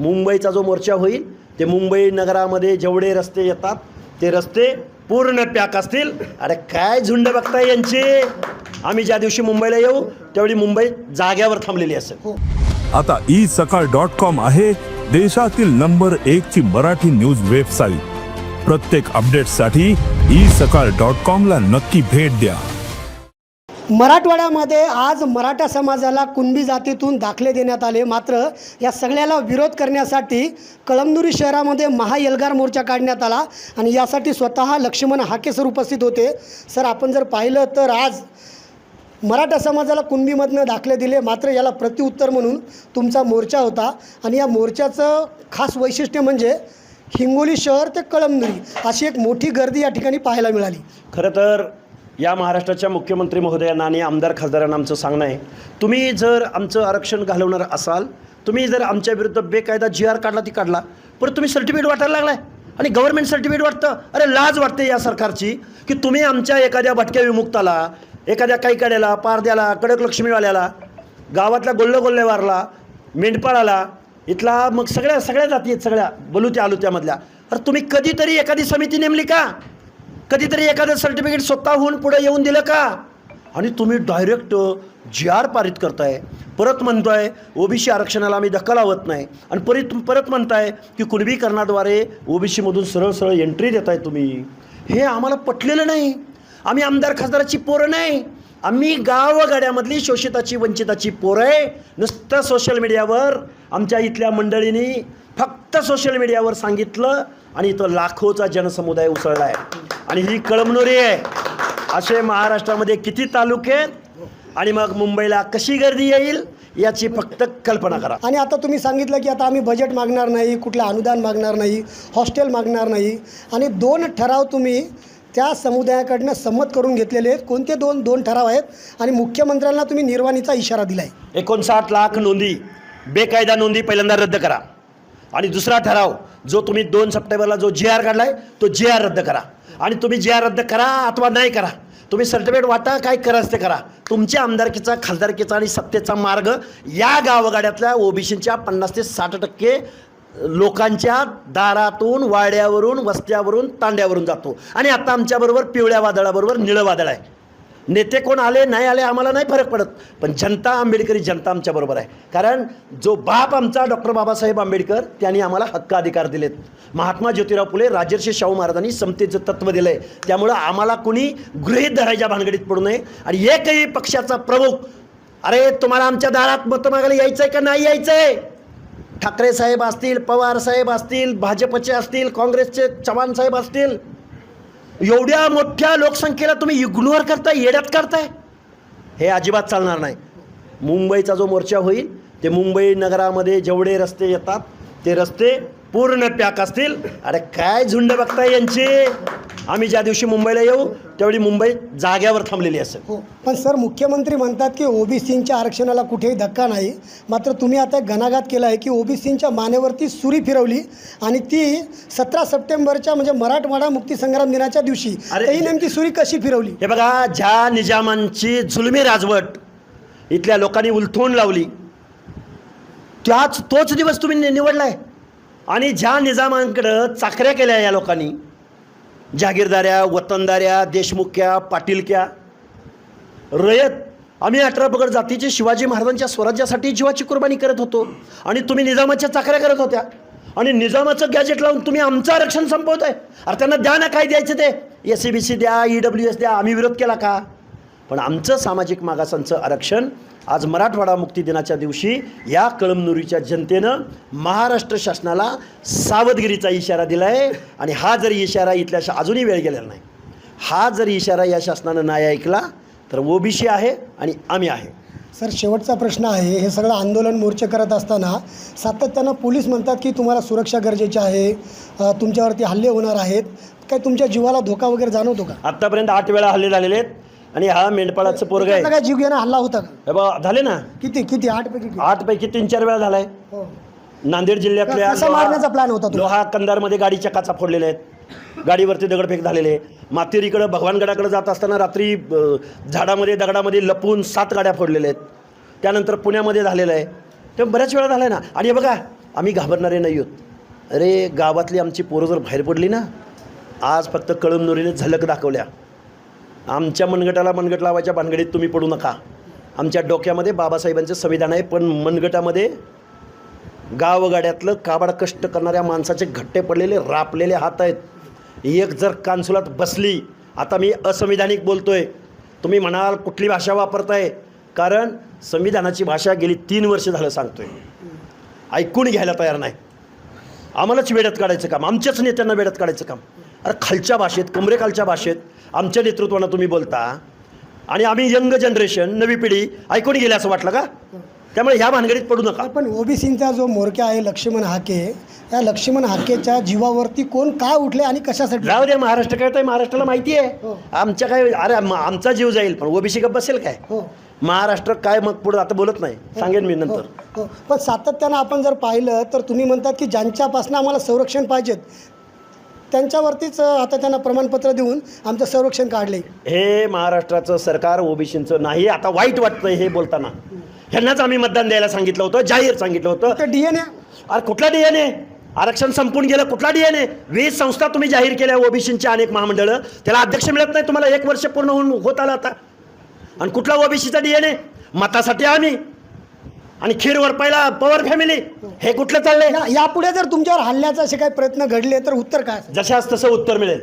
मुंबईचा जो मोर्चा होईल ते मुंबई नगरामध्ये जेवढे रस्ते येतात ते रस्ते पूर्ण पॅक असतील. अरे काय झुंड बघताय यांची? आम्ही ज्या दिवशी मुंबईला येऊ त्यावेळी मुंबई जाग्यावर थांबलेली असेल. हो. आता ई सकाळ डॉट कॉम आहे देशातील नंबर एक ची मराठी न्यूज वेबसाईट. प्रत्येक अपडेटसाठी ई सकाळ डॉट कॉम ला नक्की भेट द्या. मराठवाड्यामध्ये आज मराठा समाजाला कुणबी जातीतून दाखले देण्यात आले. मात्र या सगळ्याला विरोध करण्यासाठी कळमनुरी शहरामध्ये महायलगार मोर्चा काढण्यात आला आणि यासाठी स्वतः लक्ष्मण हाके सर उपस्थित होते. सर आपण जर पाहिलं तर आज मराठा समाजाला कुणबीमधनं दाखले दिले. मात्र याला प्रत्युत्तर म्हणून तुमचा मोर्चा होता. आणि या मोर्चाचं खास वैशिष्ट्य म्हणजे हिंगोली शहर ते कळमनुरी अशी एक मोठी गर्दी या ठिकाणी पाहायला मिळाली. खरं तर या महाराष्ट्राच्या मुख्यमंत्री महोदयांना आणि आमदार खासदारांना आमचं सांगणं आहे. तुम्ही जर आमचं आरक्षण घालवणार असाल तुम्ही जर आमच्या विरुद्ध बेकायदा जी आर काढला ती काढला पण तुम्ही सर्टिफिकेट वाटायला लागलाय. आणि गव्हर्नमेंट सर्टिफिकेट वाटतं. अरे लाज वाटते या सरकारची की तुम्ही आमच्या एखाद्या भटक्या विमुक्ताला एखाद्या काही पारद्याला कडक लक्ष्मीवाल्याला गावातल्या गोल्ले गोल्लेवारला मेंढपाळाला इथला मग सगळ्या सगळ्या जाती आहेत सगळ्या बलुत्या आलुत्यामधल्या. अरे तुम्ही कधीतरी एखादी समिती नेमली का? कधीतरी एखादं सर्टिफिकेट स्वतःहून पुढे येऊन दिलं का? आणि तुम्ही डायरेक्ट जी आर पारित करताय. परत म्हणताय ओबीसी आरक्षणाला आम्ही धक्का लावत नाही. आणि परत परत म्हणताय की कुणबीकरणाद्वारे ओबीसीमधून सरळ सरळ एंट्री देताय तुम्ही. हे आम्हाला पटलेलं नाही. आम्ही आमदार खासदाराची पोरं नाही. आम्ही गावगाड्यामधली शोषिताची वंचिताची पोरं आहे. नुसतं सोशल मीडियावर आमच्या इथल्या मंडळींनी फक्त सोशल मीडियावर सांगितलं आणि तो लाखोचा जनसमुदाय उसळला आहे आणि ही कळमनुरी आहे. असे महाराष्ट्रामध्ये किती तालुके आहेत? आणि मग मुंबईला कशी गर्दी येईल? याची फक्त कल्पना करा. आणि आता तुम्ही सांगितलं की आता आम्ही बजेट मागणार नाही कुठलं अनुदान मागणार नाही हॉस्टेल मागणार नाही. आणि दोन ठराव तुम्ही त्या समुदायाकडनं संमत करून घेतलेले आहेत. कोणते दोन? दोन ठराव आहेत. आणि मुख्यमंत्र्यांना तुम्ही निर्वाणीचा इशारा दिला आहे एकोणसाठ लाख नोंदी. बेकायदा नोंदी पहिल्यांदा रद्द करा. आणि दुसरा ठराव जो तुम्ही दोन सप्टेंबरला जो जी आर काढलाय तो जी आर रद्द करा. आणि तुम्ही जी आर रद्द करा अथवा नाही करा. तुम्ही सर्टिफिकेट वाटा काय करायचं ते करा. तुमच्या आमदारकीचा खासदारकीचा आणि सत्तेचा मार्ग या गावगाड्यातल्या ओबीसीच्या पन्नास ते साठ टक्के लोकांच्या दारातून वाड्यावरून वस्त्यावरून तांड्यावरून जातो. आणि आता आमच्याबरोबर पिवळ्या वादळाबरोबर निळं वादळ आहे. नेते कोण आले नाही आले आम्हाला नाही फरक पडत. पण जनता आंबेडकरी जनता आमच्याबरोबर आहे. कारण जो बाप आमचा डॉक्टर बाबासाहेब आंबेडकर त्यांनी आम्हाला हक्क अधिकार दिलेत. महात्मा ज्योतिराव फुले राजर्षी शाहू महाराजांनी समतेचं तत्त्व दिलं आहे त्यामुळं आम्हाला कुणी गृहीत धरायच्या भानगडीत पडू नये. आणि एकही पक्षाचा प्रमुख अरे तुम्हाला आमच्या दारात मतं मागायला यायचं आहे का नाही यायचं आहे ठाकरे साहेब असतील पवार साहेब असतील भाजपचे असतील काँग्रेसचे चव्हाण साहेब असतील एवढ्या मोठ्या लोकसंख्येला तुम्ही इग्नोर करताय येड्यात करताय? हे अजिबात चालणार नाही. मुंबईचा जो मोर्चा होईल ते मुंबई नगरामध्ये जेवढे रस्ते येतात ते रस्ते पूर्ण पॅक असतील. अरे काय झुंड बघताय यांची? आम्ही ज्या दिवशी मुंबईला येऊ त्यावेळी मुंबई जाग्यावर थांबलेली असेल. हो पण सर मुख्यमंत्री म्हणतात की ओबीसींच्या आरक्षणाला कुठेही धक्का नाही. मात्र तुम्ही आता घणाघात केला आहे की ओबीसींच्या मानेवरती सुरी फिरवली आणि ती सतरा सप्टेंबरच्या म्हणजे मराठवाडा मुक्तीसंग्राम दिनाच्या दिवशी अरे- ही नेमकी सुरी कशी फिरवली? हे बघा ज्या निजामांची जुलमी राजवट इथल्या लोकांनी उलथवून लावली त्याच तोच दिवस तुम्ही निवडलाय. आणि ज्या निजामांकडं चाकऱ्या केल्या या लोकांनी जागीरदाऱ्या वतनदाऱ्या देशमुख्या पाटीलक्या रयत आम्ही अठरा पगड जातीचे शिवाजी महाराजांच्या स्वराज्यासाठी जीवाची कुर्बानी करत होतो आणि तुम्ही निजामाच्या चाकऱ्या करत होत्या. आणि निजामाचं गॅजेट लावून तुम्ही आमचं आरक्षण संपवत आहे अरे त्यांना द्या ना काय द्यायचं ते? एस सी बी सी द्या ई डब्ल्यू एस द्या आम्ही विरोध केला का? पण आमचं सामाजिक मागासांचं आरक्षण आज मराठवाडा मुक्ती दिनाच्या दिवशी या कळमनुरीच्या जनतेनं महाराष्ट्र शासनाला सावधगिरीचा इशारा दिला आहे आणि हा जर इशारा इथल्या शा अजूनही वेळ गेलेला नाही. हा जर इशारा या शासनानं नाही ऐकला तर ओबीसी आहे आणि आम्ही आहे. सर शेवटचा प्रश्न आहे हे सगळं आंदोलन मोर्चे करत असताना सातत्यानं पोलीस म्हणतात की तुम्हाला सुरक्षा गरजेची आहे तुमच्यावरती हल्ले होणार आहेत. काय तुमच्या जीवाला धोका वगैरे जाणवतो का? आत्तापर्यंत आठ वेळा हल्ले झालेले आहेत. आणि हा मेंढपाळाचं पोरग आहे. काय जीव घेणं हल्ला होता का? हे बघा झाले ना? किती किती? आठ पैकी किती? आठ पैकी तीन चार वेळा झालाय. हो. नांदेड जिल्ह्यातल्या कसा मारण्याचा plan होता? लोहा कंदारमध्ये गाडीच्या काचा फोडलेल्या आहेत. गाडीवरती दगडफेक झालेले आहे मातेरीकडं भगवानगडाकडे जात असताना रात्री अ, झाडामध्ये दगडामध्ये लपून सात गाड्या फोडलेल्या आहेत. त्यानंतर पुण्यामध्ये झालेलं आहे. ते बऱ्याच वेळा झालं आहे ना? आणि हे बघा आम्ही घाबरणारे नाही आहोत. अरे गावातली आमची पोरं जर बाहेर पडली ना आज फक्त कळमनुरीने झलक दाखवल्या. आमच्या मनगटाला मनगट लावायच्या भानगडीत तुम्ही पडू नका. आमच्या डोक्यामध्ये बाबासाहेबांचं संविधान आहे पण मनगटामध्ये गावगाड्यातलं काबाड कष्ट करणाऱ्या माणसाचे घट्टे पडलेले रापलेले हात आहेत. एक जर कान्सुलात बसली आता मी असंविधानिक बोलतोय. तुम्ही म्हणाल कुठली भाषा वापरताय? कारण संविधानाची भाषा गेली तीन वर्ष झालं सांगतोय. ऐकून घ्यायला तयार नाही. आम्हालाच वेड्यात काढायचं काम आमच्याच नेत्यांना वेड्यात काढायचं काम. अरे खालच्या भाषेत कमरेखालच्या भाषेत आमच्या नेतृत्वानं तुम्ही बोलता. आणि आम्ही यंग जनरेशन नवी पिढी ऐकून गेले असं वाटलं का? त्यामुळे ह्या भानगडीत पडू नका. पण ओबीसींचा जो मोरक्या आहे लक्ष्मण हाके या लक्ष्मण हाकेच्या जीवावरती कोण का उठले आणि कशासाठी? जाऊ दे महाराष्ट्र काय तर महाराष्ट्राला माहिती आहे. हो. आमच्या काय अरे आम- आमचा जीव जाईल पण ओबीसी गप बसेल काय? हो. महाराष्ट्र काय मग पुढं आता बोलत नाही? सांगेन मी हो, नंतर हो. पण सातत्यानं आपण जर पाहिलं तर तुम्ही म्हणतात की ज्यांच्यापासून आम्हाला संरक्षण पाहिजेत त्यांच्यावरतीच आता त्यांना प्रमाणपत्र देऊन आमचं संरक्षण काढले. हे महाराष्ट्राचं सरकार ओबीसीचं नाही आता वाईट वाटतंय हे बोलताना. ह्यांनाच आम्ही मतदान द्यायला सांगितलं होतं जाहीर सांगितलं होतं. तर डी एन ए अरे कुठला डीएनए आरक्षण संपून गेलं कुठला डीएनए वीस संस्था तुम्ही जाहीर केल्या ओबीसीच्या अनेक महामंडळं. त्याला अध्यक्ष मिळत नाही तुम्हाला एक वर्ष पूर्ण होऊन होत आलं आता. आणि कुठला ओबीसीचा डीएनए मतासाठी आम्ही. आणि खीरवर पहिला पवार फॅमिली हे कुठलं चाललंय? या- यापुढे जर तुमच्यावर हल्ल्याचे असे काही प्रयत्न घडले तर उत्तर काय असेल? जशाच तसं उत्तर मिळेल.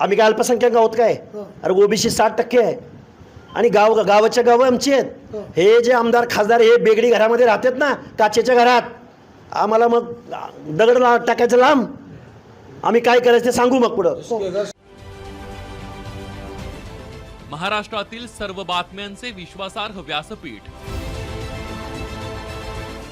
आम्ही काय अल्पसंख्याक आहोत काय? हो. अरे ओबीसी साठ टक्के आहे. आणि गाव गावाच्या गावं आमची हो. आहेत. हे. जे आमदार खासदार हे बेगडी घरामध्ये राहतात ना काचेच्या घरात. आम्हाला मग दगड ला- टाकायचं लांब. आम्ही काय करायचं ते सांगू मग पुढं. महाराष्ट्रातील सर्व बातम्यांचे विश्वासार्ह व्यासपीठ.